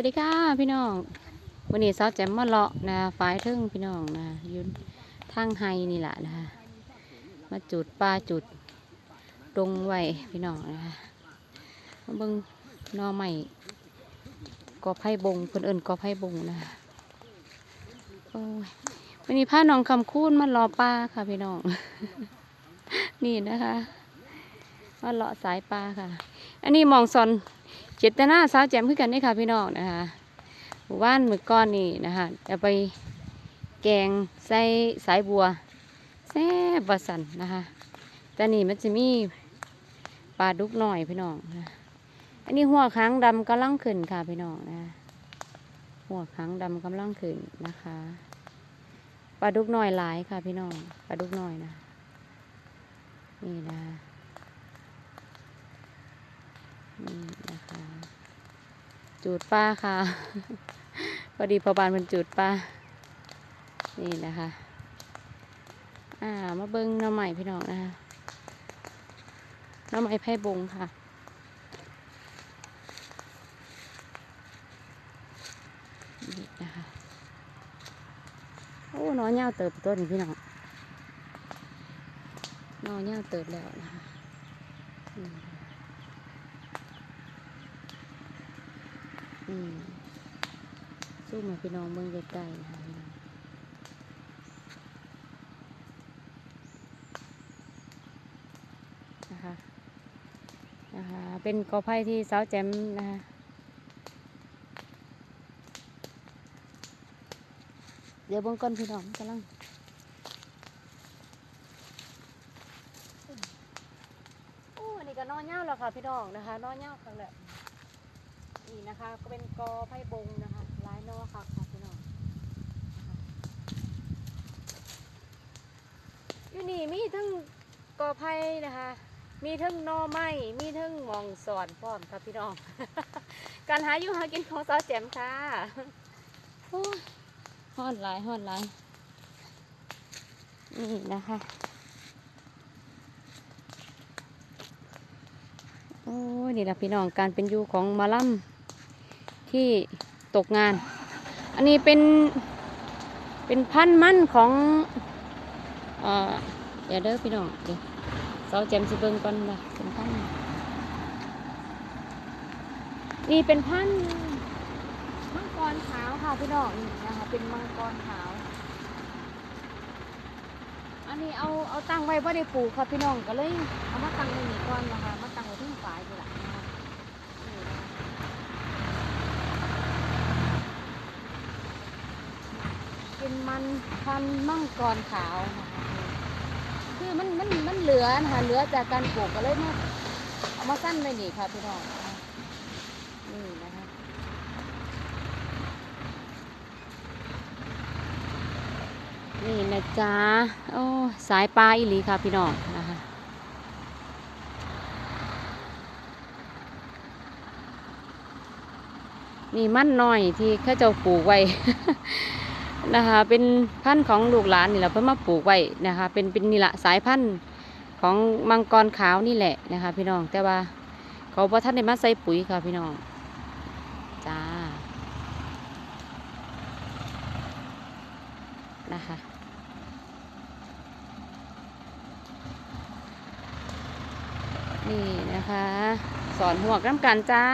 วัสดีค่ะพี่น้องวันนี้สาวแจมมาเลาะนะฝ่ายทึ่งพี่น้องนะยืนทางไฮนี่แหละนะคะมาจุดปลาจุดตรงไว้พี่น้องนะคะมาเบิ่งนอใหม่กอไผ่บงเพิ่นเอิ้นกอไผ่บงนะโอ้ยวันนี้พาน้องคำคูนมารอปลาค่ะพี่น้อง นี่นะคะมาเลาะสายปลาค่ะ อันนี้มองซอน เจตนาสาวแจ่มคือกันนี่ค่ะพี่น้องนะคะหมู่บ้านมือก้อนนี่นะคะจะไปแกงใส่สายบัวแซ่บวสันนะคะแต่นี่มันจะมีปลาดุกหน่อยพี่น้องนะอันนี้หัวค้างดำกำลังขึ้นค่ะพี่น้องนะหัวค้างดำกำลังขึ้นนะคะปลาดุกหน่อยหลายค่ะพี่น้องปลาดุกหน่อยนะนี่นะนี่นะคะ จูดป้าค่ะ พอดีพอบานมันจูดป้า นี่นะคะ อ่า มาเบิ้งน้ำใหม่พี่น้องนะคะน้ำใหม่ไพ่บงค่ะ นี่นะคะ โอ้น้อยเงาเติบต้นพี่น้องน้อยเงาเติบแล้วนะคะ อืมสู้มาพี่น้องเมืองใกล้ๆนะคะนะคะนะคะเป็นกอไผ่ที่สาวแจมนะคะเดี๋ยวบงก่อนพี่น้องกำลังโอ้อันนี้ก็นอนเงาแล้วค่ะพี่น้องนะคะนอนเงาครั้งแรก นี่นะคะ ก็เป็นกอไผ่บงนะคะลายนอค่ะค่ะพี่น้องอยู่นี่มีทั้งกอไผ่นะคะ มีทั้งนอไม้มีทั้งมองสอนพร้อมค่ะพี่น้อง การหาอยู่หากินของสาวแจ่มค่ะฮ้อนหลายฮ้อนหลายนี่นะคะโอ้นี่แหละพี่น้องการเป็นอยู่ของมาล่ำ ที่ตกงาน อันนี้เป็นเป็นพันธุ์มั่นของเอ่อเดี๋ยวเด้อพี่น้องเดี๋ยวเสาแจมสิเบิงก่อนว่าเป็นพันนี่เป็นพันธุ์มังกรขาวค่ะพี่น้องนี่นะคะเป็นมังกรขาว อันนี้เอาเอาตั้งไว้ว่าได้ปลูกค่ะพี่น้องก็เลยเอามาตั้งไว้นี่ก่อนนะคะมาตั้งไว้ที่ฝายนี่แหละนะคะนี่นะคะเป็น มันพันมังกรขาวนะคะคือมันมันมันเหลือนะคะเหลือจากการปลูกก็เลยมาเอามาสั้นไว้นี่ค่ะพี่น้องนี่นะคะนี่นะจ๊ะโอ้สายปลาอีหลีค่ะพี่น้องนะคะนี่มั่นน้อยที่ข้าเจ้าปลูกไว้ นะคะ เป็นพันธุ์ของลูกหลานนี่แหละเพิ่นมาปลูกไว้นะคะ เป็นเป็นนี่แหละสายพันธุ์ของมังกรขาวนี่แหละนะคะ พี่น้องแต่ว่าเขาบ่ท่านได้มาใส่ปุ๋ยค่ะพี่น้องจ้านะคะนี่นะคะ สอนหวกน้ำกันจ้า